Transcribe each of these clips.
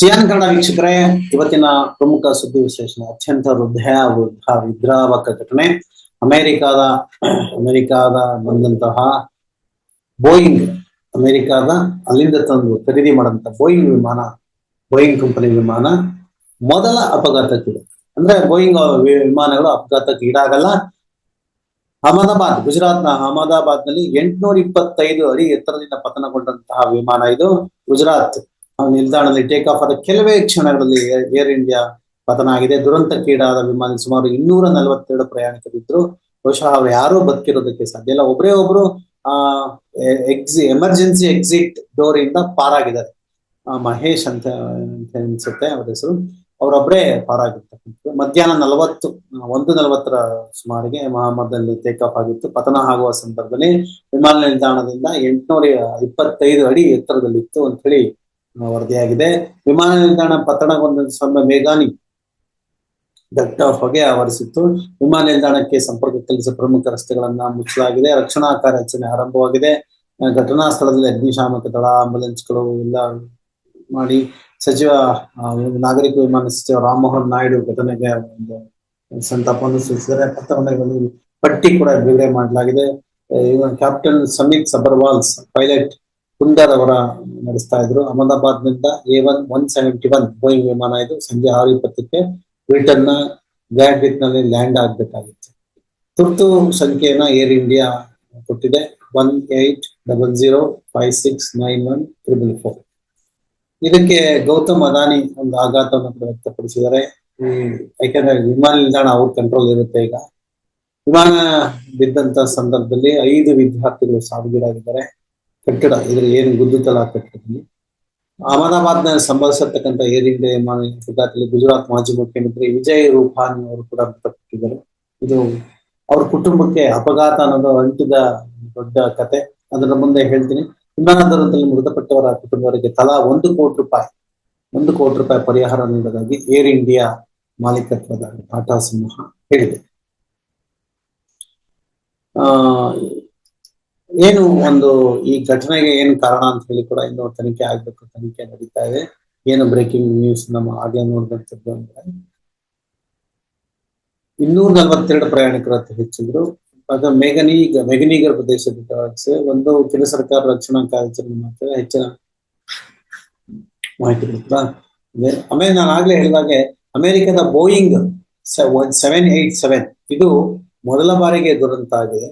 Xi'an Kannada ವೀಕ್ಷಕರೇ, ಇವತ್ತಿನ ಪ್ರಮುಖ ಸುದ್ದಿ ವಿಶ್ಲೇಷಣೆ, ಅತ್ಯಂತ ಹೃದಯ ವೃದ್ಧ ವಿದ್ರಾವಕ ಘಟನೆ. ಅಮೆರಿಕಾದ ಅಮೆರಿಕಾದ ಬಂದಂತಹ ಬೋಯಿಂಗ್ ಅಮೆರಿಕಾದ ಅಲ್ಲಿಂದ ತಂದು ಖರೀದಿ ಮಾಡಂತ ಬೋಯಿಂಗ್ ವಿಮಾನ ಬೋಯಿಂಗ್ ಕಂಪನಿ ವಿಮಾನ ಮೊದಲ ಅಪಘಾತಕ್ಕಿದೆ. ಅಂದ್ರೆ ಬೋಯಿಂಗ್ ವಿಮಾನಗಳು ಅಪಘಾತಕ್ಕೆ ಈಡಾಗಲ್ಲ. ಅಹಮದಾಬಾದ್, ಗುಜರಾತ್ನ ಅಹಮದಾಬಾದ್ನಲ್ಲಿ ಎಂಟುನೂರ ಇಪ್ಪತ್ತೈದು ಅಡಿ ಎತ್ತರದಿಂದ ಪತನಗೊಂಡಂತಹ ವಿಮಾನ ಇದು. ಗುಜರಾತ್ ನಿಲ್ದಾಣದಲ್ಲಿ ಟೇಕ್ ಆಫ್ ಆದ ಕೆಲವೇ ಕ್ಷಣಗಳಲ್ಲಿ ಏರ್ ಇಂಡಿಯಾ ಪತನ ಆಗಿದೆ ದುರಂತಕ್ಕೀಡಾದ ವಿಮಾನ ಸುಮಾರು ಇನ್ನೂರ ನಲವತ್ತೆರಡು ಪ್ರಯಾಣಿಕರಿದ್ರು. ಬಹುಶಃ ಅವ್ರು ಯಾರೂ ಬದುಕಿರೋದಕ್ಕೆ ಸಾಧ್ಯ ಇಲ್ಲ. ಒಬ್ರೇ ಒಬ್ರು, ಆ ಎಕ್ಸಿ ಎಮರ್ಜೆನ್ಸಿ ಎಕ್ಸಿಟ್ ಡೋರ್ ಇಂದ ಪಾರಾಗಿದ್ದಾರೆ. ಮಹೇಶ್ ಅಂತ ಅಂತ ಅನ್ಸುತ್ತೆ ಅವ್ರ ಹೆಸರು. ಅವರೊಬ್ಬರೇ ಪಾರಾಗಿರ್ತಕ್ಕಂಥದ್ದು. ಮಧ್ಯಾಹ್ನ ನಲವತ್ತು, ಒಂದು ನಲವತ್ತರ ಸುಮಾರಿಗೆ ಮಹಮ್ಮದಲ್ಲಿ ಟೇಕ್ ಆಫ್ ಆಗಿತ್ತು. ಪತನ ಆಗುವ ಸಂದರ್ಭದಲ್ಲಿ ವಿಮಾನ ನಿಲ್ದಾಣದಿಂದ ಎಂಟುನೂರ ಇಪ್ಪತ್ತೈದು ಅಡಿ ಎತ್ತರದಲ್ಲಿತ್ತು ಅಂತ ಹೇಳಿ ವರದಿಯಾಗಿದೆ. ವಿಮಾನ ನಿಲ್ದಾಣ ಸ್ವಲ್ಪ ಮೇಘಾನಿ ದಟ್ಟ ಹೊಗೆ ಆವರಿಸಿತ್ತು. ವಿಮಾನ ನಿಲ್ದಾಣಕ್ಕೆ ಸಂಪರ್ಕ ಕಲ್ಪಿಸುವ ಪ್ರಮುಖ ರಸ್ತೆಗಳನ್ನ ಮುಚ್ಚಲಾಗಿದೆ. ರಕ್ಷಣಾ ಕಾರ್ಯಾಚರಣೆ ಆರಂಭವಾಗಿದೆ. ಘಟನಾ ಸ್ಥಳದಲ್ಲಿ ಅಗ್ನಿಶಾಮಕ ದಳ, ಆಂಬುಲೆನ್ಸ್ಗಳು ಎಲ್ಲ ಮಾಡಿ ಸಚಿವ ನಾಗರಿಕ ವಿಮಾನ ಸಚಿವ ರಾಮಮೋಹನ್ ನಾಯ್ಡು ಘಟನೆಗೆ ಒಂದು ಸಂತಾಪವನ್ನು ಸೂಚಿಸಿದ್ದಾರೆ. ಪತ್ರಗಳಲ್ಲಿ ಪಟ್ಟಿ ಕೂಡ ಬಿಡುಗಡೆ ಮಾಡಲಾಗಿದೆ. ಕ್ಯಾಪ್ಟನ್ ಸಮೀತ್ ಸಬರ್ವಾಲ್ಸ್ ಪೈಲಟ್ ಕುಂದರ್ ಅವರ ನಡೆಸ್ತಾ ಇದ್ರು. ಅಹಮದಾಬಾದ್ನಿಂದ A one one seventy one Boeing ವಿಮಾನ ಇದು. ಸಂಜೆ ಆರು ಇಪ್ಪತ್ತಕ್ಕೆ ಬ್ರಿಟನ್ನ ಗ್ಯಾಡ್ವಿಕ್ನಲ್ಲಿ ಲ್ಯಾಂಡ್ ಆಗ್ಬೇಕಾಗಿತ್ತು. ತುರ್ತು ಸಂಖ್ಯೆಯನ್ನ ಏರ್ ಇಂಡಿಯಾ ಕೊಟ್ಟಿದೆ. One eight double zero five six nine one triple four ಇದಕ್ಕೆ ಗೌತಮ್ ಅದಾನಿ ಒಂದು ಆಘಾತವನ್ನು ಕೂಡ ವ್ಯಕ್ತಪಡಿಸಿದ್ದಾರೆ ಯಾಕಂದ್ರೆ ವಿಮಾನ ನಿಲ್ದಾಣ ಅವ್ರ ಕಂಟ್ರೋಲ್ ಇರುತ್ತೆ ಈಗ. ವಿಮಾನ ಬಿದ್ದಂತ ಸಂದರ್ಭದಲ್ಲಿ ಐದು ವಿದ್ಯಾರ್ಥಿಗಳು ಸಾವಿಗೀಡಾಗಿದ್ದಾರೆ. ಕಟ್ಟಡ ಇದ್ರ ಏನು ಗುದ್ದುತ್ತಲ್ಲ ಕಟ್ಟಡದಲ್ಲಿ ಅಹಮದಾಬಾದ್ನಲ್ಲಿ ಸಂಭವಿಸಿರ್ತಕ್ಕಂಥ ಏರ್ ಇಂಡಿಯಾ ಗುಜರಾತ್ ಮಾಜಿ ಮುಖ್ಯಮಂತ್ರಿ ವಿಜಯ್ ರೂಪಾನಿ ಅವರು ಕೂಡ ಮೃತಪಟ್ಟಿದ್ದಾರೆ. ಇದು ಅವ್ರ ಕುಟುಂಬಕ್ಕೆ ಅಪಘಾತ ಅನ್ನೋದು ಅಂಟಿದ ದೊಡ್ಡ ಕತೆ. ಅದರ ಮುಂದೆ ಹೇಳ್ತೀನಿ. ವಿಮಾನ ದುರಂತದಲ್ಲಿ ಮೃತಪಟ್ಟವರ ಕುಟುಂಬವರಿಗೆ ತಲಾ ಒಂದು ಕೋಟಿ ರೂಪಾಯಿ, ಒಂದು ಕೋಟಿ ರೂಪಾಯಿ ಪರಿಹಾರ ನೀಡೋದಾಗಿ ಏರ್ ಇಂಡಿಯಾ ಮಾಲೀಕತ್ವದ ಟಾಟಾ ಸಮೂಹ ಹೇಳಿದೆ. ಆ ಏನು ಒಂದು ಈ ಘಟನೆಗೆ ಏನು ಕಾರಣ ಅಂತ ಹೇಳಿ ಕೂಡ ಇನ್ನು ತನಿಖೆ ಆಗ್ಬೇಕು, ತನಿಖೆ ನಡೀತಾ ಇದೆ. ಏನು ಬ್ರೇಕಿಂಗ್ ನ್ಯೂಸ್ ನಮ್ಮ ಆಗ್ಲೇ ನೋಡಿದಂಥದ್ದು ಅಂದ್ರೆ ಇನ್ನೂರ ನಲವತ್ತೆರಡು ಪ್ರಯಾಣಿಕರು ಅಂತ ಹೆಚ್ಚಿದ್ರು. ಅದು ಮೇಘನಿ, ಮೇಘನೀಗರ್ ಪ್ರದೇಶದ ಒಂದು ಕೇಂದ್ರ ಸರ್ಕಾರ ರಕ್ಷಣಾ ಕಾರ್ಯಾಚರಣೆ ಮಾಡ್ತಾರೆ ಹೆಚ್ಚಿನ ಮಾಹಿತಿ ಕೊಡ್ತಾ. ಆಮೇಲೆ ನಾನು ಆಗ್ಲೇ ಹೇಳಿದಾಗೆ ಅಮೆರಿಕದ ಬೋಯಿಂಗ್ ಸೆವೆನ್ ಏಟ್ ಸೆವೆನ್ ಇದು ಮೊದಲ ಬಾರಿಗೆ ದುರಂತ ಆಗಿದೆ.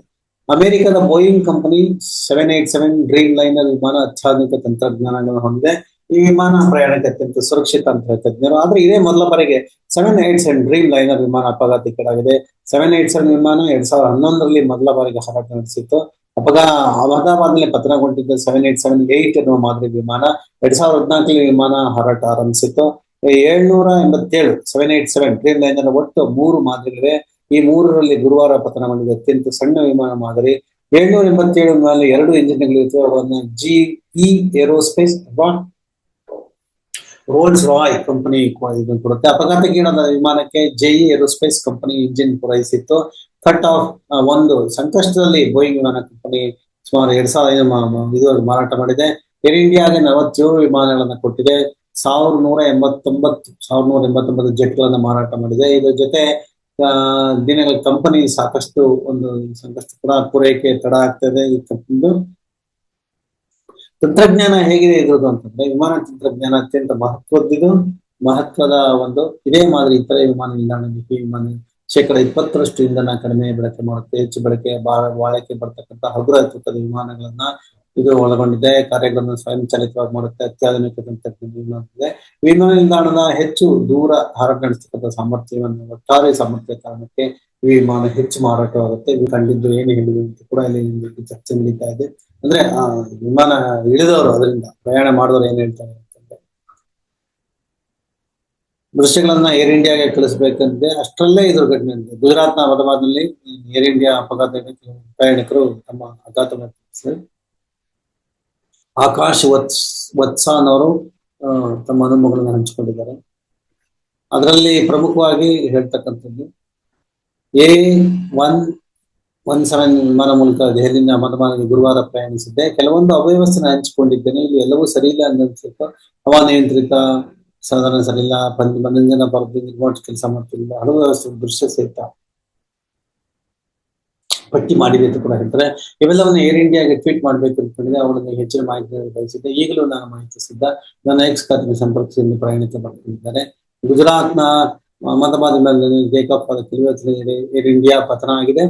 ಅಮೆರಿಕದ Boeing company seven eight seven Dreamliner ವಿಮಾನ ಅತ್ಯಾಧುನಿಕ ತಂತ್ರಜ್ಞಾನಗಳನ್ನು ಹೊಂದಿದೆ. ಈ ವಿಮಾನ ಪ್ರಯಾಣಕ್ಕೆ ಅತ್ಯಂತ ಸುರಕ್ಷಿತ ಅಂತ ತಜ್ಞರು ಆದ್ರೆ ಇದೇ ಮೊದಲ ಬಾರಿಗೆ seven eight seven Dreamliner ವಿಮಾನ ಅಪಘಾತಕ್ಕೀಡಾಗಿದೆ ಸೆವೆನ್ ಏಟ್ ಸೆವೆನ್ ವಿಮಾನ ಎರಡ್ ಸಾವಿರದ ಹನ್ನೊಂದರಲ್ಲಿ ಮೊದಲ ಬಾರಿಗೆ ಹಾರಾಟ ನಡೆಸಿತ್ತು. ಅಪಘಾ ಅಹಮದಾಬಾದ್ನಲ್ಲಿ ಪತನಗೊಂಡಿದ್ದ ಸೆವೆನ್ ಏಟ್ ಸೆವೆನ್ ಏಟ್ ಎನ್ನುವ ಮಾದರಿ ವಿಮಾನ ಎರಡ್ ಸಾವಿರದ ಹದಿನಾಲ್ಕರಲ್ಲಿ ವಿಮಾನ ಹಾರಾಟ ಆರಂಭಿಸಿತ್ತು. ಏಳ್ನೂರ ಎಂಬತ್ತೇಳು seven eight seven Dreamliner ಒಟ್ಟು ಮೂರು ಮಾದರಿಗಳಿವೆ. ಈ ಮೂರರಲ್ಲಿ ಗುರುವಾರ ಪತನ ಮಾಡಿದ ಅತ್ಯಂತ ಸಣ್ಣ ವಿಮಾನ ಮಾದರಿ ಏಳ್ನೂರ ಎಂಬತ್ತೇಳು ಮೇಲೆ ಎರಡು ಇಂಜಿನ್ಗಳಿರುತ್ತವೆ ಅವನ್ನು ಜಿ ಏರೋಸ್ಪೇಸ್ ಅಥವಾ ರೋಲ್ಸ್ ರಾಯ್ ಕಂಪನಿ ಇದನ್ನು ಕೊಡುತ್ತೆ. ಅಪಘಾತಕ್ಕೀಡಾದ ವಿಮಾನಕ್ಕೆ ಜೆಇ ಏರೋಸ್ಪೇಸ್ ಕಂಪನಿ ಇಂಜಿನ್ ಪೂರೈಸಿತ್ತು ಕಟ್ ಆಫ್ ಒಂದು ಸಂಕಷ್ಟದಲ್ಲಿ ಬೋಯಿಂಗ್ ವಿಮಾನ ಕಂಪನಿ ಸುಮಾರು ಎರಡ್ ಸಾವಿರದ ಇದು ಮಾರಾಟ ಮಾಡಿದೆ. ಏರ್ ಇಂಡಿಯಾಗೆ ನಲವತ್ತೇಳು ವಿಮಾನಗಳನ್ನ ಕೊಟ್ಟಿದೆ. ಸಾವಿರದ ನೂರ ಎಂಬತ್ತೊಂಬತ್ತು, ಸಾವಿರದ ನೂರ ಎಂಬತ್ತೊಂಬತ್ತು ಜೆಟ್ಗಳನ್ನ ಮಾರಾಟ ಮಾಡಿದೆ. ಇದರ ಜೊತೆ ದಿನಗಳ ಕಂಪನಿ ಸಾಕಷ್ಟು ಒಂದು ಸಂಕಷ್ಟ ಕೂಡ, ಪೂರೈಕೆ ತಡ ಆಗ್ತದೆ ಈ ಕಂಪನಿದು. ತಂತ್ರಜ್ಞಾನ ಹೇಗಿದೆ ಇರೋದು ಅಂತಂದ್ರೆ, ವಿಮಾನ ತಂತ್ರಜ್ಞಾನ ಅತ್ಯಂತ ಮಹತ್ವದ್ದಿದು ಮಹತ್ವದ ಒಂದು ಇದೇ ಮಾದರಿ ಇತರೆ ವಿಮಾನ ನಿಲ್ದಾಣ ವಿಮಾನ ಶೇಕಡ ಇಪ್ಪತ್ತರಷ್ಟು ಇಂಧನ ಕಡಿಮೆ ಬಳಕೆ ಮಾಡುತ್ತೆ. ಹೆಚ್ಚು ಬಳಕೆ ಬಾಳ ಬಾಳಿಕೆ ಬರ್ತಕ್ಕಂಥ ಹಗುರ ತೂಕದ ವಿಮಾನಗಳನ್ನ ಇದು ಒಳಗೊಂಡಿದೆ, ಕಾರ್ಯಗಳನ್ನು ಸ್ವಯಂಚಾಲಿತವಾಗಿ ಮಾಡುತ್ತೆ, ಅತ್ಯಾಧುನಿಕ ತಂತ್ರಜ್ಞಾನ ವಿಮಾನ ನಿಲ್ದಾಣದ ಹೆಚ್ಚು ದೂರ ಹಾರಾಟ ಸಾಮರ್ಥ್ಯವನ್ನು, ಒಟ್ಟಾರೆ ಸಾಮರ್ಥ್ಯ ಕಾರಣಕ್ಕೆ ವಿಮಾನ ಹೆಚ್ಚು ಮಾರಾಟವಾಗುತ್ತೆ. ಇದು ಕಂಡಿದ್ದು ಏನು ಹೇಳಿದ್ರು ಅಂತ ಕೂಡ ಇಲ್ಲಿ ಚರ್ಚೆ ನಡೀತಾ ಇದೆ. ಅಂದ್ರೆ, ಆ, ವಿಮಾನ ಇಳಿದವರು ಅದರಿಂದ ಪ್ರಯಾಣ ಮಾಡಿದವರು ಏನ್ ಹೇಳ್ತಾರೆ ಅಂತಂದ್ರೆ, ದೃಶ್ಯಗಳನ್ನ ಏರ್ ಇಂಡಿಯಾಗೆ ಕಳಿಸ್ಬೇಕಂತೆ ಅಷ್ಟರಲ್ಲೇ ಈ ದುರ್ಘಟನೆ ಇದೆ ಗುಜರಾತ್ನ ಅಹಮದಾಬಾದ್ನಲ್ಲಿ ಏರ್ ಇಂಡಿಯಾ ಅಪಘಾತದಲ್ಲಿ ಪ್ರಯಾಣಿಕರು ತಮ್ಮ ಅಘಾತ ಆಕಾಶ್ ವತ್ಸ ಅನ್ನೋರು ತಮ್ಮ ಅನುಭವಗಳನ್ನು ಹಂಚಿಕೊಂಡಿದ್ದಾರೆ. ಅದರಲ್ಲಿ ಪ್ರಮುಖವಾಗಿ ಹೇಳ್ತಕ್ಕಂಥದ್ದು, ಎ ಒನ್ ಒನ್ ಸೆವೆನ್ ವಿಮಾನ ಮೂಲಕ ದೆಹಲಿಯಿಂದ ಮನಮಾನಿಗೆ ಗುರುವಾರ ಪ್ರಯಾಣಿಸಿದ್ದೆ. ಕೆಲವೊಂದು ಅವ್ಯವಸ್ಥೆನ ಹಂಚಿಕೊಂಡಿದ್ದೇನೆ. ಇಲ್ಲಿ ಎಲ್ಲವೂ ಸರಿ ಇಲ್ಲ ಅನ್ನಿಸ್ತು ಹವಾನಿಯಂತ್ರಿತ ಸಾಧಾರಣ ಸರಿಯಿಲ್ಲ. ಇಲ್ಲ ಮನರಂಜನಾ ರಿಮೋಟ್ ಕೆಲಸ ಮಾಡ್ತಿಲ್ಲ ಹಲವು ದೃಶ್ಯ ಸಹಿತ. ಪಟ್ಟಿ ಮಾಡಿದೆ ಅಂತ ಕೂಡ ಹೇಳ್ತಾರೆ. ಇವೆಲ್ಲವನ್ನ ಏರ್ ಇಂಡಿಯಾಗೆ ಟ್ವೀಟ್ ಮಾಡಬೇಕು ಅಂತಂದ್ರೆ ಅವರನ್ನು ಹೆಚ್ಚಿನ ಮಾಹಿತಿ ಬಯಸಿದ್ದೆ ಈಗಲೂ ನಾನು ಮಾಹಿತಿ ಸಿದ್ಧ. ನನ್ನ ಎಕ್ಸ್ ಖಾತೆಗೆ ಸಂಪರ್ಕಿಸಿ ಎಂದು ಪ್ರಯಾಣಿಕ ಮಾಡ್ಕೊಂಡಿದ್ದಾರೆ. ಗುಜರಾತ್ನ ಅಹಮದಾಬಾದ್ ಆದ ಕೆಲವೇ ಏರ್ ಇಂಡಿಯಾ ಪತನ ಆಗಿದೆ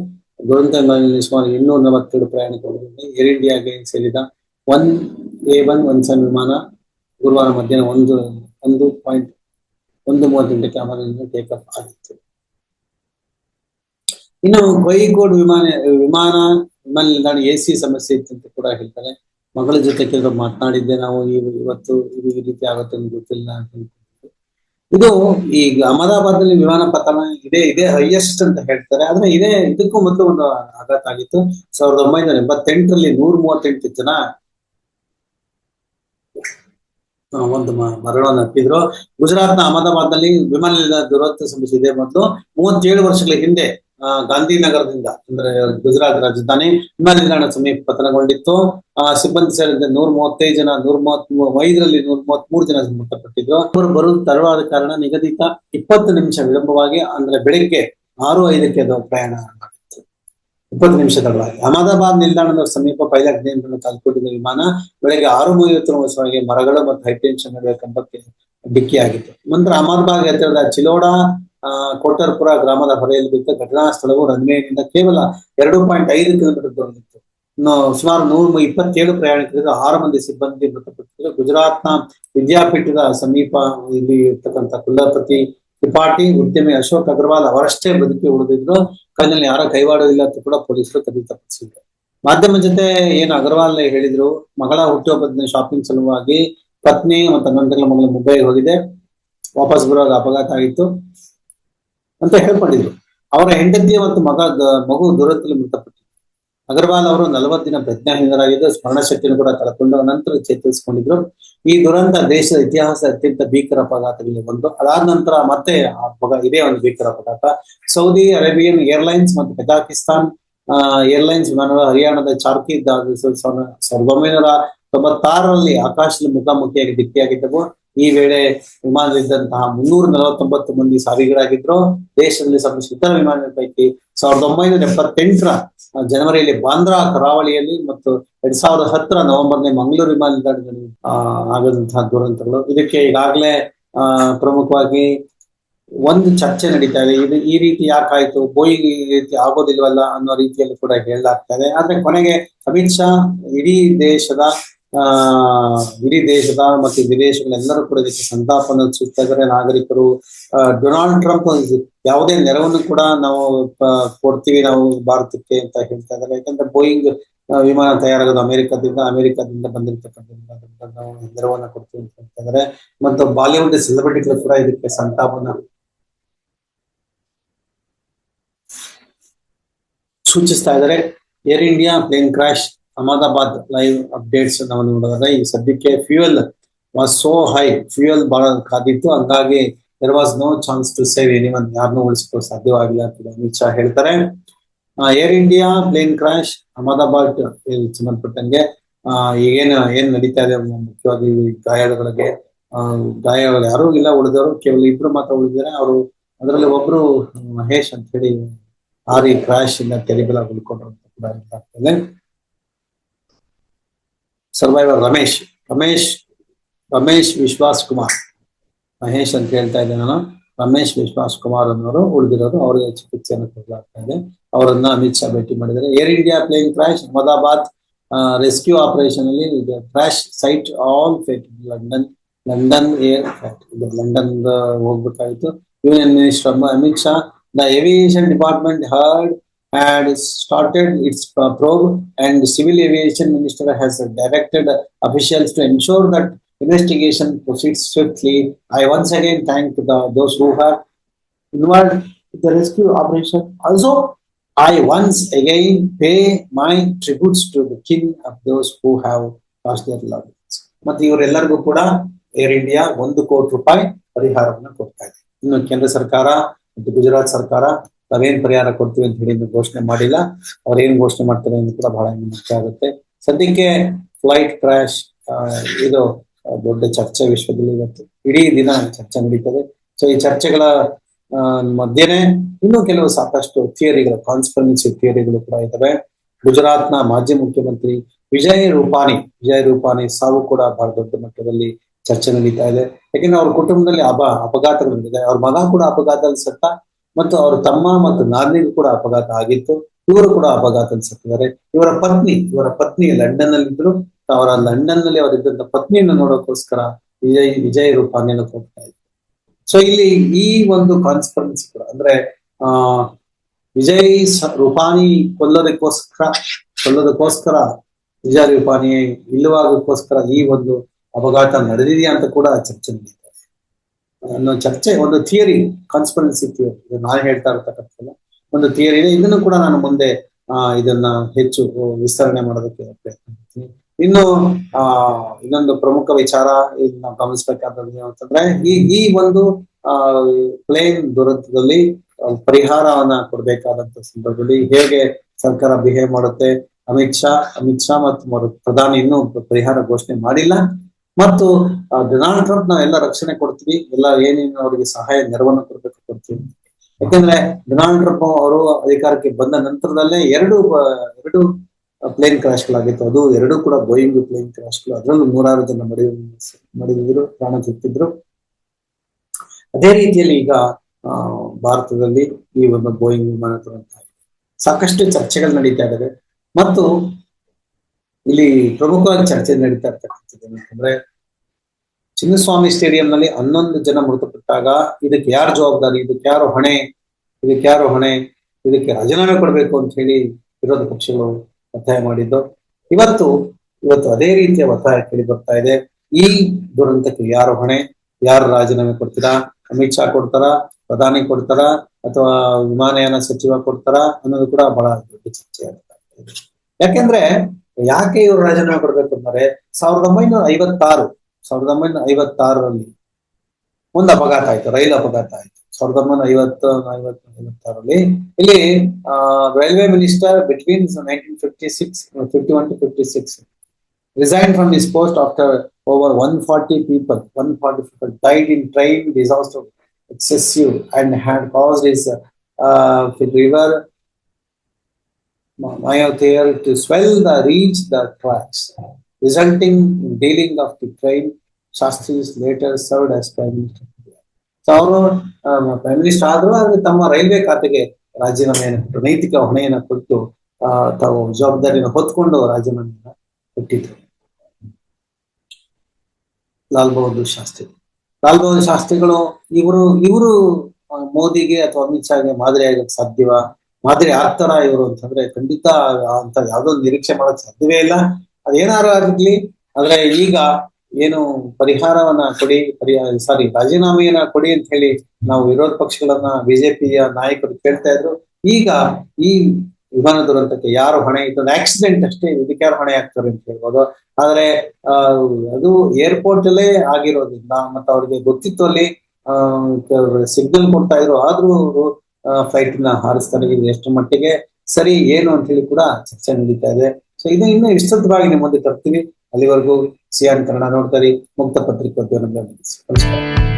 ದುರಂತ ಮೇಲೆ ಸುಮಾರು ಇನ್ನೂರ ನಲವತ್ತೆರಡು ಪ್ರಯಾಣಿಕರು ಏರ್ ಇಂಡಿಯಾಗೆ ಸೇರಿದ one A one one seven ವಿಮಾನ ಗುರುವಾರ ಮಧ್ಯಾಹ್ನ ಒಂದು ಒಂದು ಪಾಯಿಂಟ್ ಒಂದು ಮೂವತ್ತೆಂಟಕ್ಕೆ ಕ್ಯಾಮರಾದಿಂದ ಟೇಕ್ ಆಫ್ ಆಗಿತ್ತು. ಇನ್ನು ಕೋಯಿಕೋಡ್ ವಿಮಾನ ವಿಮಾನ ವಿಮಾನ ನಿಲ್ದಾಣ ಎ ಸಿ ಸಮಸ್ಯೆ ಇತ್ತು ಅಂತ ಕೂಡ ಹೇಳ್ತಾರೆ. ಮಗಳ ಜೊತೆ ಕೆಲವರು ಮಾತನಾಡಿದ್ದೆ, ನಾವು ಇವತ್ತು ಇದು ಈ ರೀತಿ ಆಗುತ್ತೆ ಗೊತ್ತಿಲ್ಲ ಅಂತ. ಇದು ಈಗ ಅಹಮದಾಬಾದ್ನಲ್ಲಿ ವಿಮಾನ ಪತನ ಇದೇ ಇದೇ ಹೈಯೆಸ್ಟ್ ಅಂತ ಹೇಳ್ತಾರೆ. ಆದ್ರೆ ಇದೇ ಇದಕ್ಕೂ ಮೊದಲು ಒಂದು ಆಘಾತ ಆಗಿತ್ತು. ಸಾವಿರದ ಒಂಬೈನೂರ ಎಂಬತ್ತೆಂಟರಲ್ಲಿ ನೂರ ಮೂವತ್ತೆಂಟು ಜನ ಒಂದು ಮರಣವನ್ನು ಅಪ್ಪಿದ್ರು ಗುಜರಾತ್ನ ಅಹಮದಾಬಾದ್ನಲ್ಲಿ ವಿಮಾನ ನಿಲ್ದಾಣ ದುರಂತ ಸಮಸ್ಯೆ ಇದೆ ಮೊದಲು. ಮೂವತ್ತೇಳು ವರ್ಷಗಳ ಹಿಂದೆ ಗಾಂಧಿನಗರದಿಂದ, ಅಂದ್ರೆ ಗುಜರಾತ್ ರಾಜಧಾನಿ ವಿಮಾನ ನಿಲ್ದಾಣ ಸಮೀಪ ಪತನಗೊಂಡಿತ್ತು. ಆ, ಸಿಬ್ಬಂದಿ ಸೇರಿದಂತೆ ನೂರ ಮೂವತ್ತೈದು ಜನ ನೂರ ಮೂವತ್ ಐದರಲ್ಲಿ ನೂರ ಮೂವತ್ ಮೂರು ಜನ ಮೃತಪಟ್ಟಿದ್ರು ಅವರು ಬರುವುದು ತಡವಾದ ಕಾರಣ ನಿಗದಿತ ಇಪ್ಪತ್ತು ನಿಮಿಷ ವಿಳಂಬವಾಗಿ, ಅಂದ್ರೆ ಬೆಳಿಗ್ಗೆ ಆರು ಐದಕ್ಕೆ ಅದು ಪ್ರಯಾಣ ಆಗಿತ್ತು. ಇಪ್ಪತ್ತು ನಿಮಿಷ ತಡವಾಗಿ. ಅಹಮದಾಬಾದ್ ನಿಲ್ದಾಣದ ಸಮೀಪ ಪೈಲಟ್ ನಿಯಂತ್ರಣ ಕಾಲ್ಕೊಟ್ಟಿದ್ದ ವಿಮಾನ ಬೆಳಗ್ಗೆ ಆರು ಮೂವತ್ತರ ವರ್ಷವಾಗಿ ಮರಗಳು ಮತ್ತು ಹೈಟೆನ್ಷನ್ ನಡುವೆ ಕಂಬಕ್ಕೆ ಡಿಕ್ಕಿಯಾಗಿತ್ತು. ನಂತರ ಅಹಮದಾಬಾದ್ ಹತ್ತಿರದ ಚಿಲೋಡಾ ಕೋಟರ್ಪುರ ಗ್ರಾಮದ ಹೊರೆಯಲ್ಲಿ ಬಿದ್ದ ಘಟನಾ ಸ್ಥಳವು ರನ್ವೇನಿಂದ ಕೇವಲ ಎರಡು ಪಾಯಿಂಟ್ ಐದು ಕಿಲೋಮೀಟರ್ ದೂರವಿತ್ತು ಸುಮಾರು ನೂರ ಇಪ್ಪತ್ತೇಳು ಪ್ರಯಾಣಿಕರಿಗೆ ಆರು ಮಂದಿ ಸಿಬ್ಬಂದಿ ಮೃತಪಟ್ಟಿದ್ದರು. ಗುಜರಾತ್ನ ವಿದ್ಯಾಪೀಠದ ಸಮೀಪ ಇಲ್ಲಿ ಇರ್ತಕ್ಕಂಥ ಕುಲಪತಿ ತ್ರಿಪಾಠಿ, ಉದ್ಯಮಿ ಅಶೋಕ್ ಅಗರ್ವಾಲ್ ಅವರಷ್ಟೇ ಬದುಕಿ ಉಳಿದಿದ್ರು. ಕೈನಲ್ಲಿ ಯಾರ ಕೈವಾಡವಿಲ್ಲ ಅಂತ ಕೂಡ ಪೊಲೀಸರು ಖಚಿತಪಡಿಸಿದ್ರು ಮಾಧ್ಯಮ ಜೊತೆ ಏನು ಅಗರ್ವಾಲ್ ಹೇಳಿದ್ರು, ಮಗಳ ಹುಟ್ಟುಹಬ್ಬದ ಶಾಪಿಂಗ್ ಸಲುವಾಗಿ ಪತ್ನಿ ಮತ್ತು ಹನ್ನೊಂದು ಮಗಳು ಮುಂಬೈಗೆ ಹೋಗಿದೆ. ವಾಪಸ್ ಬರುವಾಗ ಅಪಘಾತ ಆಗಿತ್ತು. ಅಂತ ಹೇಳ್ಕೊಂಡಿದ್ರು. ಅವರ ಹೆಂಡತಿಯ ಮತ್ತು ಮಗ ಮಗು ದುರಂತದಲ್ಲಿ ಮೃತಪಟ್ಟಿದ್ರು ಅಗರ್ವಾಲ್ ಅವರು ನಲವತ್ತು ದಿನ ಪ್ರಜ್ಞಾಹೀನರಾಗಿದ್ದು ಸ್ಮರಣ ಶಕ್ತಿಯನ್ನು ಕೂಡ ಕಳ್ಕೊಂಡು ನಂತರ ಚೇತರಿಸಿಕೊಂಡಿದ್ರು. ಈ ದುರಂತ ದೇಶದ ಇತಿಹಾಸ ಅತ್ಯಂತ ಭೀಕರ ಅಪಘಾತಗಳಲ್ಲಿ ಒಂದು. ಅದಾದ ನಂತರ ಮತ್ತೆ ಆ ಇದೇ ಒಂದು ಭೀಕರ ಅಪಘಾತ. ಸೌದಿ ಅರೇಬಿಯನ್ ಏರ್ಲೈನ್ಸ್ ಮತ್ತು ಕಜಾಕಿಸ್ತಾನ್ ಏರ್ಲೈನ್ಸ್ ವಿಮಾನಗಳು ಹರಿಯಾಣದ ಚಾರ್ಕಿ ಸಾವಿರದ ಒಂಬೈನೂರ ತೊಂಬತ್ತಾರರಲ್ಲಿ ಆಕಾಶದಲ್ಲಿ ಮುಖಾಮುಖಿಯಾಗಿ ಡಿಕ್ಕಿಯಾಗಿದ್ದವು ಈ ವೇಳೆ ವಿಮಾನದಲ್ಲಿದ್ದಂತಹ ಮುನ್ನೂರ ನಲವತ್ತೊಂಬತ್ತು ಮಂದಿ ಸಾವಿಗೀಡಾಗಿದ್ರು. ದೇಶದಲ್ಲಿ ಸಂಭವಿಸಿದ ಇತರ ಪೈಕಿ ಸಾವಿರದ ಒಂಬೈನೂರ ಎಪ್ಪತ್ತೆಂಟರ ಜನವರಿಯಲ್ಲಿ ಬಾಂದ್ರಾ, ಕರಾವಳಿಯಲ್ಲಿ ಮತ್ತು ಎರಡ್ ಸಾವಿರದ ಹತ್ತರ ನವೆಂಬರ್ನೇ ಮಂಗಳೂರು ವಿಮಾನ ನಿಲ್ದಾಣದಲ್ಲಿ ಆಗದಂತಹ ದುರಂತಗಳು. ಇದಕ್ಕೆ ಈಗಾಗಲೇ ಪ್ರಮುಖವಾಗಿ ಒಂದು ಚರ್ಚೆ ನಡೀತಾ ಇದೆ. ಇದು ಈ ರೀತಿ ಯಾಕಾಯ್ತು? ಬೋಯಿಂಗ್ ಈ ರೀತಿ ಆಗೋದಿಲ್ವಲ್ಲ ಅನ್ನೋ ರೀತಿಯಲ್ಲಿ ಕೂಡ ಹೇಳಲಾಗ್ತಾ ಇದೆ. ಆದ್ರೆ ಕೊನೆಗೆ ಅಮಿತ್ ಶಾ ಇಡೀ ದೇಶದ ಆ, ಇಡೀ ದೇಶದ ಮತ್ತು ವಿದೇಶಗಳೆಲ್ಲರೂ ಕೂಡ ಇದಕ್ಕೆ ಸಂತಾಪನ ಸೂಚ್ತಾ ಇದ್ದಾರೆ ನಾಗರಿಕರು ಡೊನಾಲ್ಡ್ ಟ್ರಂಪ್ ಯಾವುದೇ ನೆರವನ್ನು ಕೂಡ ನಾವು ಕೊಡ್ತೀವಿ ನಾವು ಭಾರತಕ್ಕೆ ಅಂತ ಹೇಳ್ತಾ ಇದ್ದಾರೆ. ಯಾಕಂದ್ರೆ ಬೋಯಿಂಗ್ ವಿಮಾನ ತಯಾರಾಗೋದು ಅಮೆರಿಕದಿಂದ ಅಮೆರಿಕದಿಂದ ಬಂದಿರತಕ್ಕಂಥ ನಾವು ನೆರವನ್ನ ಕೊಡ್ತೀವಿ ಅಂತ ಹೇಳ್ತಾ ಮತ್ತು ಬಾಲಿವುಡ್ ಸೆಲೆಬ್ರಿಟಿಗಳು ಕೂಡ ಇದಕ್ಕೆ ಸಂತಾಪನ ಸೂಚಿಸ್ತಾ ಇದ್ದಾರೆ. Air India plane crash Ahmedabad live updates ನಾವು ನೋಡೋದಾದ್ರೆ ಈ ಸದ್ಯಕ್ಕೆ fuel was so high fuel ಬಹಳ ಕಾದಿತ್ತು. ಹಂಗಾಗಿ there was no chance to save anyone ಯಾರನ್ನೂ ಉಳಿಸ್ಕೊಳ್ಳೋ ಸಾಧ್ಯವಾಗಿಲ್ಲ ಅಂತ ಅಮಿತ್ ಶಾ ಹೇಳ್ತಾರೆ. Air India plane crash Ahmedabad ಸಂಬಂಧಪಟ್ಟಂಗೆ ಈಗೇನು, ಏನ್ ನಡೀತಾ ಇದೆ ಮುಖ್ಯವಾಗಿ ಗಾಯಗಳಿಗೆ ಗಾಯಗಳು ಯಾರೂ ಇಲ್ಲ, ಉಳಿದವರು, ಕೇವಲ ಇಬ್ರು ಮಾತ್ರ ಉಳಿದಿದ್ದಾರೆ. ಅವರು ಅದರಲ್ಲಿ ಒಬ್ರು, ಮಹೇಶ್ ಅಂತ ಹೇಳಿ ಆರಿ ಕ್ರಾಶ್ ಇಂದ ತೆಲಿಬಲ ಉಳ್ಕೊಂಡ್ರು ಅಂತ ಕೂಡ ಸರ್ವೈವರ್ ರಮೇಶ್ ರಮೇಶ್ ರಮೇಶ್ ವಿಶ್ವಾಸ್ ಕುಮಾರ್ ಮಹೇಶ್ ಅಂತ ಹೇಳ್ತಾ ಇದ್ದೆ ನಾನು. ರಮೇಶ್ ವಿಶ್ವಾಸ್ ಕುಮಾರ್ ಅನ್ನೋರು ಉಳಿದಿರೋರು ಅವರಿಗೆ ಚಿಕಿತ್ಸೆಯನ್ನು ಕೊಡಲಾಗ್ತಾ ಇದೆ. ಅವರನ್ನ ಅಮಿತ್ ಶಾ ಭೇಟಿ ಮಾಡಿದ್ದಾರೆ. Air India plane crash Ahmedabad rescue operation ಅಲ್ಲಿ crash site all fate London London air ಇದು ಲಂಡನ್ ಹೋಗ್ಬೇಕಾಗಿತ್ತು. Union minister Amit Shah the aviation department heard had started its uh, probe and the civil aviation minister has directed officials to ensure that investigation proceeds swiftly. I once again thank the, those who have involved in the rescue operation. Also, I once again pay my tributes to the kin of those who have lost their loved ones. ಮತ್ತೆ ಇವರೆಲ್ಲರಿಗೂ ಕೂಡ air India ಒಂದು ಕೋಟಿ ರೂಪಾಯಿ ಪರಿಹಾರವನ್ನು ಕೊಡ್ತಾ ಇದೆ ಇನ್ನು ಕೇಂದ್ರ ಸರ್ಕಾರ ಮತ್ತು ಗುಜರಾತ್ ಸರ್ಕಾರ ನಾವೇನ್ ಪರಿಹಾರ ಕೊಡ್ತೀವಿ ಅಂತ ಹೇಳಿ ಘೋಷಣೆ ಮಾಡಿಲ್ಲ. ಅವ್ರು ಏನ್ ಘೋಷಣೆ ಮಾಡ್ತಾರೆ ಅಂತ ಕೂಡ ಬಹಳ ಮುಖ್ಯ ಆಗುತ್ತೆ. ಸದ್ಯಕ್ಕೆ ಫ್ಲೈಟ್ ಕ್ರಾಶ್ ಇದು ದೊಡ್ಡ ಚರ್ಚೆ ವಿಶ್ವದಲ್ಲಿ ಇವತ್ತು. ಇಡೀ ದಿನ ಚರ್ಚೆ ನಡೀತದೆ. ಸೊ ಈ ಚರ್ಚೆಗಳ ಮಧ್ಯೆನೆ ಇನ್ನೂ ಕೆಲವು ಸಾಕಷ್ಟು ಥಿಯರಿಗಳು ಕಾನ್ಸ್ಪರೆನ್ಸಿ ಥಿಯರಿಗಳು ಕೂಡ ಇದಾವೆ. ಗುಜರಾತ್ನ ಮಾಜಿ ಮುಖ್ಯಮಂತ್ರಿ ವಿಜಯ್ ರೂಪಾನಿ ವಿಜಯ್ ರೂಪಾನಿ ಸಾವು ಕೂಡ ಬಹಳ ದೊಡ್ಡ ಮಟ್ಟದಲ್ಲಿ ಚರ್ಚೆ ನಡೀತಾ ಇದೆ. ಯಾಕೆಂದ್ರೆ ಅವ್ರ ಕುಟುಂಬದಲ್ಲಿ ಅಪ, ಅಪಘಾತಗಳು ನಡೆದಿದೆ ಅವ್ರ ಮಗ ಕೂಡ ಅಪಘಾತದಲ್ಲಿ ಸತ್ತ. ಮತ್ತು ಅವರ ತಮ್ಮ ಮತ್ತು ನಾದಿನಿಗೂ ಕೂಡ ಅಪಘಾತ ಆಗಿತ್ತು. ಇವರು ಕೂಡ ಅಪಘಾತ ಸತ್ತಿದ್ದಾರೆ ಇವರ ಪತ್ನಿ ಇವರ ಪತ್ನಿ ಲಂಡನ್ನಲ್ಲಿ ಇದ್ರು ಅವರ ಲಂಡನ್ನಲ್ಲಿ ಅವರಿದ್ದಂತ ಪತ್ನಿಯನ್ನು ನೋಡೋಕೋಸ್ಕರ ವಿಜಯ್ ವಿಜಯ್ ರೂಪಾನಿಯನ್ನು ಹೋಗ್ತಾ ಇದ್ರು. ಸೊ ಇಲ್ಲಿ ಈ ಒಂದು ಕಾನ್ಸ್ಪರೆನ್ಸ್ ಕೂಡ ಅಂದ್ರೆ, ಆ, ವಿಜಯ್ ರೂಪಾನಿ ಕೊಲ್ಲೋದಕ್ಕೋಸ್ಕರ ಕೊಲ್ಲೋದಕ್ಕೋಸ್ಕರ ವಿಜಯ್ ರೂಪಾನಿ ಇಲ್ಲವಾಗೋಕ್ಕೋಸ್ಕರ ಈ ಒಂದು ಅಪಘಾತ ನಡೆದಿದೆಯಾ ಅಂತ ಕೂಡ ಚರ್ಚೆ ಅನ್ನೋ ಚರ್ಚೆ, ಒಂದು ಥಿಯರಿ ಕಾನ್ಸ್ಪರೆನ್ಸಿ ಥಿಯರಿ ಇದು ನಾನು ಹೇಳ್ತಾ ಇರ್ತಕ್ಕಂಥಲ್ಲ ಒಂದು ಥಿಯರಿ ಇದೆ. ಇದನ್ನು ಕೂಡ ನಾನು ಮುಂದೆ ಇದನ್ನ ಹೆಚ್ಚು ವಿಸ್ತರಣೆ ಮಾಡೋದಕ್ಕೆ ಪ್ರಯತ್ನ ಮಾಡ್ತೀನಿ ಇನ್ನು, ಆ, ಇನ್ನೊಂದು ಪ್ರಮುಖ ವಿಚಾರ ನಾವು ಗಮನಿಸಬೇಕಾದದ್ದು ಏನು ಅಂತಂದ್ರೆ, ಈ ಈ ಒಂದು, ಆ ಪ್ಲೇನ್ ದುರಂತದಲ್ಲಿ ಪರಿಹಾರವನ್ನ ಕೊಡ್ಬೇಕಾದಂತ ಸಂದರ್ಭದಲ್ಲಿ ಹೇಗೆ ಸರ್ಕಾರ ಬಿಹೇವ್ ಮಾಡುತ್ತೆ? ಅಮಿತ್ ಶಾ ಅಮಿತ್ ಶಾ ಮತ್ತು ಪ್ರಧಾನಿ ಇನ್ನೂ ಪರಿಹಾರ ಘೋಷಣೆ ಮಾಡಿಲ್ಲ. ಮತ್ತು ಡೊನಾಲ್ಡ್ ಟ್ರಂಪ್ ನಾವೆಲ್ಲ ರಕ್ಷಣೆ ಕೊಡ್ತೀವಿ, ಎಲ್ಲ ಏನೇನು ಅವರಿಗೆ ಸಹಾಯ, ನೆರವನ್ನು ಕೊಡ್ಬೇಕು ಕೊಡ್ತೀವಿ. ಯಾಕಂದ್ರೆ, ಡೊನಾಲ್ಡ್ ಟ್ರಂಪ್ ಅವರು ಅಧಿಕಾರಕ್ಕೆ ಬಂದ ನಂತರದಲ್ಲೇ ಎರಡು ಎರಡು ಪ್ಲೇನ್ ಕ್ರಾಶ್ಗಳಾಗಿತ್ತು. ಅದು ಎರಡು ಕೂಡ ಬೋಯಿಂಗ್ ಪ್ಲೇನ್ ಕ್ರಾಶ್ಗಳು. ಅದರಲ್ಲೂ ನೂರಾರು ಜನ ಮಡಿ ಮಡಿದಿದ್ರು ಪ್ರಾಣ ತೆತ್ತಿದ್ರು ಅದೇ ರೀತಿಯಲ್ಲಿ ಈಗ ಭಾರತದಲ್ಲಿ ಈ ಒಂದು ಬೋಯಿಂಗ್ ವಿಮಾನ ಸಾಕಷ್ಟು ಚರ್ಚೆಗಳು ನಡೀತಾ ಇದ್ದಾವೆ ಮತ್ತು ಇಲ್ಲಿ ಪ್ರಮುಖವಾಗಿ ಚರ್ಚೆ ನಡೀತಾ ಇರ್ತಕ್ಕಂಥದ್ದು ಏನಂತಂದ್ರೆ ಚಿನ್ನಸ್ವಾಮಿ ಸ್ಟೇಡಿಯಂ ನಲ್ಲಿ ಹನ್ನೊಂದು ಜನ ಮೃತಪಟ್ಟಾಗ ಇದಕ್ಕೆ ಯಾರು ಜವಾಬ್ದಾರಿ, ಇದಕ್ಕೆ ಯಾರು ಹೊಣೆ, ಇದಕ್ಕೆ ಯಾರು ಹೊಣೆ, ಇದಕ್ಕೆ ರಾಜೀನಾಮೆ ಕೊಡಬೇಕು ಅಂತ ಹೇಳಿ ವಿರೋಧ ಪಕ್ಷಗಳು ಒತ್ತಾಯ ಮಾಡಿದ್ದು. ಇವತ್ತು ಇವತ್ತು ಅದೇ ರೀತಿಯ ಒತ್ತಾಯ ಕೇಳಿ ಬರ್ತಾ ಇದೆ. ಈ ದುರಂತಕ್ಕೆ ಯಾರು ಹೊಣೆ, ಯಾರು ರಾಜೀನಾಮೆ ಕೊಡ್ತೀರಾ? ಅಮಿತ್ ಶಾ ಕೊಡ್ತಾರ? ಪ್ರಧಾನಿ ಕೊಡ್ತಾರ? ಅಥವಾ ವಿಮಾನಯಾನ ಸಚಿವ ಕೊಡ್ತಾರ? ಅನ್ನೋದು ಕೂಡ ಬಹಳ ದೊಡ್ಡ ಚರ್ಚೆ ಆಗ್ತಾ ಯಾಕೆಂದ್ರೆ ಯಾಕೆ ಇವರು ರಾಜೀನಾಮೆ ಕೊಡ್ಬೇಕು ಅಂದ್ರೆ ಸಾವಿರದ ಒಂಬೈನೂರ ಐವತ್ತಾರು ಸಾವಿರದ ಒಂಬೈನೂರ ಐವತ್ತಾರರಲ್ಲಿ ಒಂದು ಅಪಘಾತ ಆಯ್ತು ರೈಲು ಅಪಘಾತ ಆಯ್ತು. ಸಾವಿರದ ಒಂಬೈನೂರ ಐವತ್ತ ಐವತ್ತು ಐವತ್ತಾರಲ್ಲಿ ಇಲ್ಲಿ railway minister between nineteen fifty six fifty one to fifty six resigned from his post after over 140 people, 140 people died in train disaster excessive and had caused his uh, river Mayothir to swell the reach the tracks, resulting in dealing of the train. Shastri's later served as prime minister. So ಅವರು prime minister ತಮ್ಮ railway ಖಾತೆಗೆ ರಾಜೀನಾಮೆಯನ್ನು ಕೊಟ್ಟು ನೈತಿಕ ಹೊಣೆಯನ್ನು ಕೊಟ್ಟು ತಾವು ಜವಾಬ್ದಾರಿಯನ್ನು ಹೊತ್ಕೊಂಡು ರಾಜೀನಾಮೆಯನ್ನು ಕೊಟ್ಟಿದ್ರು ಲಾಲ್ ಬಹದ್ದೂರ್ ಶಾಸ್ತ್ರಿ ಲಾಲ್ ಬಹದ್ದೂರ್ ಶಾಸ್ತ್ರಿಗಳು ಇವರು ಇವರು ಮೋದಿಗೆ ಅಥವಾ ಅಮಿತ್ ಶಾಗೆ ಮಾದರಿ ಆಗಕ್ಕೆ ಸಾಧ್ಯವಾ ಮಾದರಿ ಆಗ್ತಾರ ಇವರು ಅಂತಂದ್ರೆ ಖಂಡಿತ ಅಂತ ಯಾವ್ದೋ ನಿರೀಕ್ಷೆ ಮಾಡಕ್ ಸಾಧ್ಯವೇ ಇಲ್ಲ. ಅದೇನಾರು ಆಗಿರ್ಲಿ ಆದ್ರೆ ಈಗ ಏನು ಪರಿಹಾರವನ್ನ ಕೊಡಿ ಪರಿಹಾರ ಸಾರಿ ರಾಜೀನಾಮೆಯನ್ನ ಕೊಡಿ ಅಂತ ಹೇಳಿ ನಾವು ವಿರೋಧ ಪಕ್ಷಗಳನ್ನ, ಬಿಜೆಪಿಯ ನಾಯಕರು ಕೇಳ್ತಾ ಇದ್ರು. ಈಗ ಈ ವಿಮಾನ ದುರಂತಕ್ಕೆ ಯಾರು ಹೊಣೆ ಇದೊಂದು ಆಕ್ಸಿಡೆಂಟ್ ಅಷ್ಟೇ, ಇದಕ್ಕೆ ಯಾರು ಹೊಣೆ ಆಗ್ತಾರೆ ಅಂತ ಹೇಳ್ಬೋದು. ಆದ್ರೆ ಅದು ಏರ್ಪೋರ್ಟ್ ಅಲ್ಲೇ ಆಗಿರೋದ್ರಿಂದ ಮತ್ತೆ ಅವ್ರಿಗೆ ಗೊತ್ತಿತ್ತು ಅಲ್ಲಿ ಸಿಗ್ನಲ್ ಕೊಡ್ತಾ ಇದ್ರು. ಆದ್ರೂ ಫ್ಲೈಟ್ನ ಹಾರಿಸ್ತಾರೆ. ಇದು ಎಷ್ಟು ಮಟ್ಟಿಗೆ ಸರಿ, ಏನು ಅಂತ ಹೇಳಿ ಕೂಡ ಚರ್ಚೆ ನಡೀತಾ ಇದೆ. ಸೊ ಇದು ಇನ್ನೂ ವಿಸ್ತೃತವಾಗಿ ನಿಮ್ಮ ಮುಂದೆ ತರ್ತೀವಿ ಅಲ್ಲಿವರೆಗೂ ಸಿಯಾನ್ ಕನ್ನಡ ನೋಡ್ತಾರೆ ಮುಕ್ತ ಪತ್ರಿಕೋದ್ಯಮ ನಮಸ್ಕಾರ.